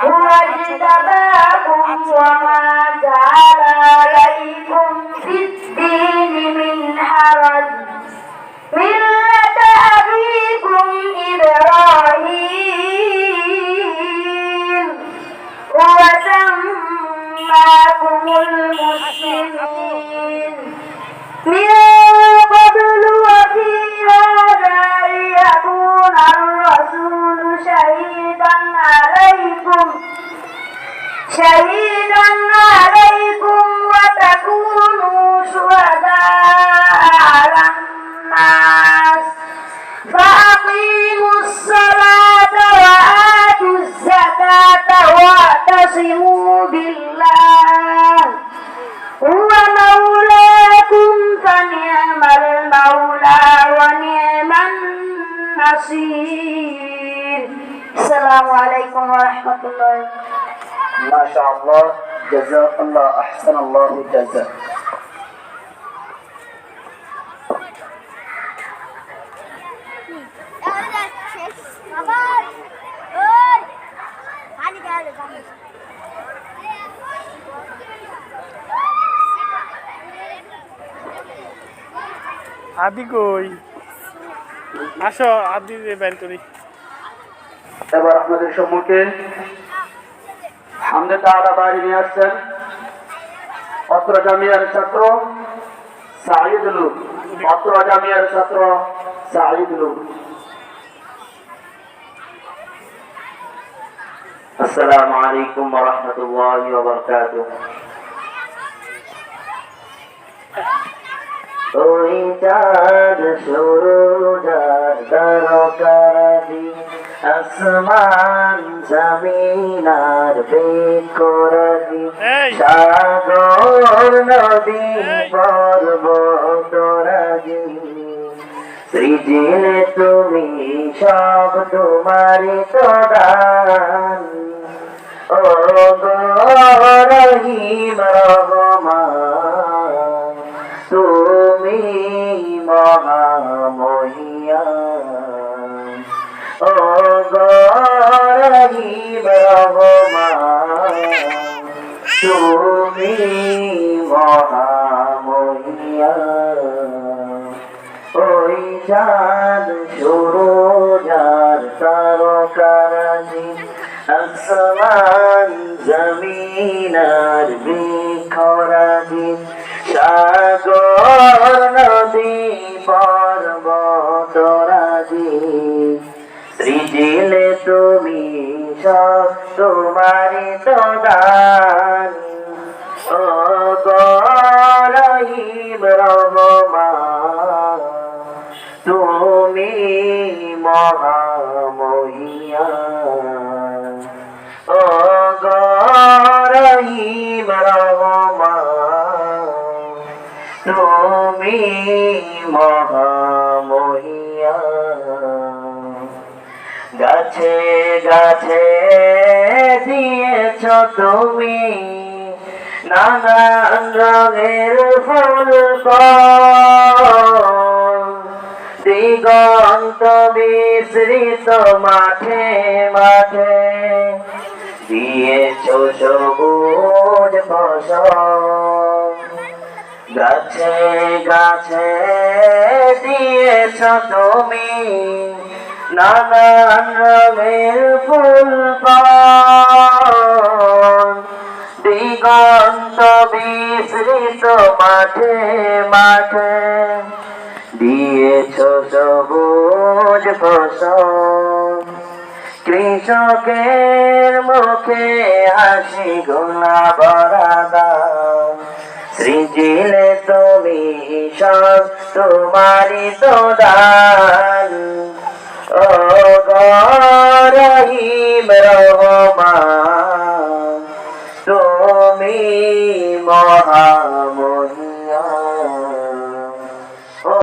هو وما جعل عليكم في الدين من حرج. ملة أبيكم إبراهيم. هو سماكم المسلمين شهيدا عليكم شهيدا عليكم وتكونوا شهداء على الناس فأقيموا الصلاة وآتوا الزكاة واعتصموا بالله هو مولاكم فنعم المولى ونعم النصير السلام عليكم ورحمة الله ما شاء الله جزاك الله أحسن الله جزاك বাবা ওই পানি গেল জানি আদি কই আসো আদি বের করি এবার আপনাদের সম্মুখে হামদে তাআলা বাড়ি নিয়ে আসছেন অত্র জামিয়ার ছাত্র সাঈদুল অত্র জামিয়ার ছাত্র সাঈদুল السلام عليكم ورحمة الله وبركاته ওই চাঁদ সূরজার আসমান জমিনার বেকরাজি এই। সাগর নদী পর্বতরাজি সৃজিলে তুমি সব তোমারি তো দান ও রহিম রহমান তুমি মহামহিয়ান ও চাঁদ শুরু যার তারকারাজি আসমান জমিনার বিখরাজি সাগর নদী পর্বতরাজি সৃজিলে তুমি সব তোমারি তো দান মহামহিয়ান গাছে গাছে দিয়েছ তুমি নানান রঙের ফল। দিগন্ত বিস্তৃত মাঠে মাঠে গাছে দিয়েছ তুমি নানান রঙের ফুল ফল। দিগন্ত বিস্তৃত মাঠে মাঠে দিয়েছ সবুজ ফসল কৃষকের মুখে হাসি গোলা বরাদা সৃজিলে তুমি সব তোমারি তো দান ও গরহিম রহমান তুমি মহামহিয়ান